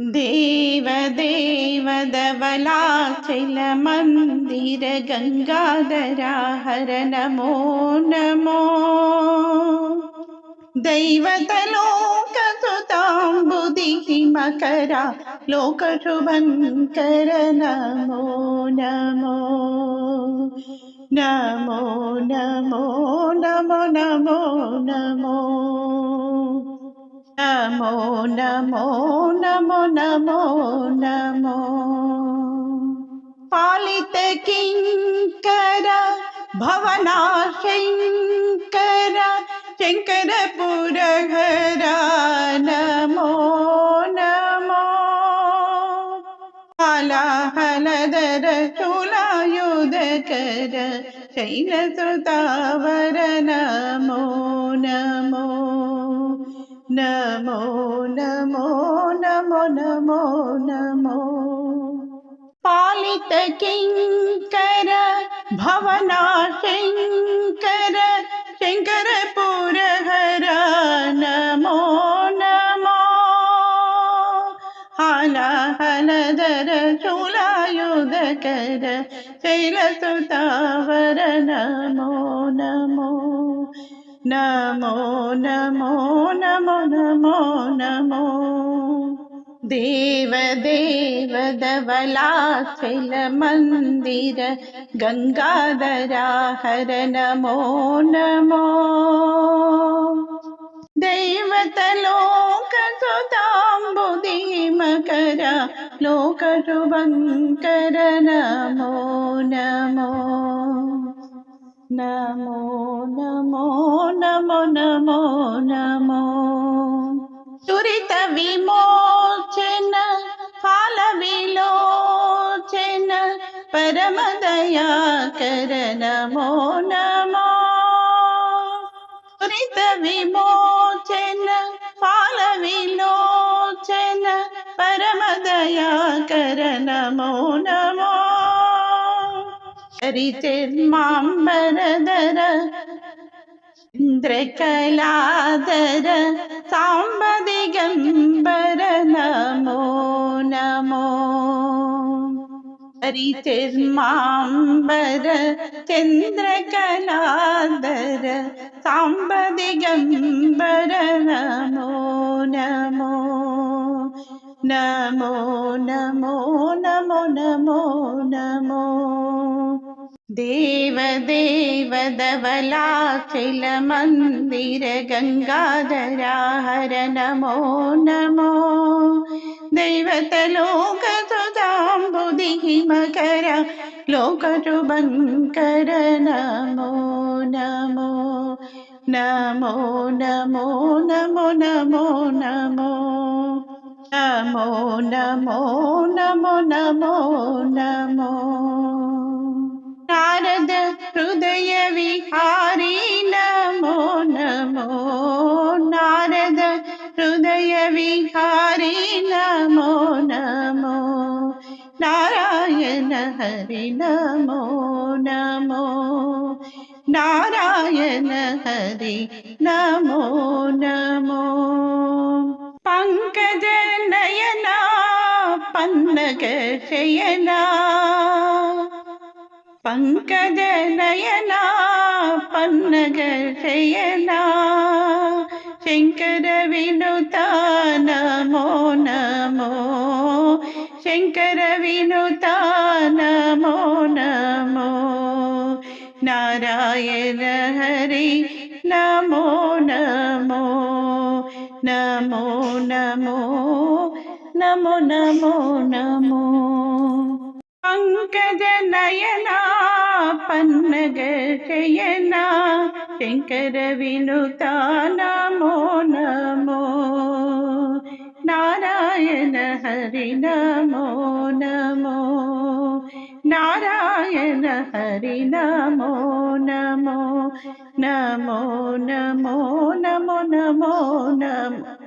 देवदेवदवलाचलमन्दिर गङ्गाधरा हर नमो। नमो दैवतलोकसुताम्बुधिः मकरा लोकशुभङ्कर नमो नमो। नमो नमो नमो नमो नमो नमो नमो नमो नमो नमो पालित किङ्कर भवनाशङ्कर शङ्करपुरहर नमो नमो. हलहलदर शूलायुधकर शैलसुतावर नमो नमो. नमो नमो नमो नमो नमो। पालित किङ्कर भवनाशङ्कर शङ्करपुरहर नमो नमो। कर शूलायुधकर शैलसुतावर, नमो नमो। नमो नमो नमो नमो नमो। देव देव मिर गङ्गा दरा हर Namo Namo. देवतलोकताम्बुदीमकरभङ्कर Namo Namo. Namo, namo, namo, namo, namo. Turita vimochena, phala vilochena, ഹരിചേന്മാംബരധര ഇന്ദ്രകലാതര സാമ്പതികംബര നമോ നമോ ഹരിചേന്മാംബര ചന്ദ്രകലാതര സാമ്പതികംബര നമോ നമോ നമോ നമോ നമോ നമോ നമോ. దేవదేవదవలాచల మందిర గంగాధరా హర నమో నమో దైవతలోక సుధాంబుధిః మకర లోకశుభంకర నమో నమో నమో నమో నమో నమో నమో ಹೃದಯ ವಿಹಾರಿ ನಮೋ ನಮೋ ನಾರದ ಹೃದಯ ವಿಹಾರಿ ನಮೋ ನಮೋ ನಾರಾಯಣ ಹರಿ ನಮೋ ನಮೋ ನಾರಾಯಣ ಹರಿ ನಮೋ ನಮೋ ಪಂಕಜ ನಯನ ಪನ್ನಗ ಶಯನಾ பங்கதலயனா பன்னகசயனா சங்கர வினுதா நமோ நமோ சங்கர வினுதா நமோ நமோ நாராயண ஹரி நமோ நமோ நமோ நமோ நமோ நமோ நமோ பங்கஜ நயனா பன்னக ஜயனா శంకర వినుతా నమో నమో నారాయణ హరి నమో నమో నారాయణ హరి నమో నమో నమో నమో నమో నమో నమో.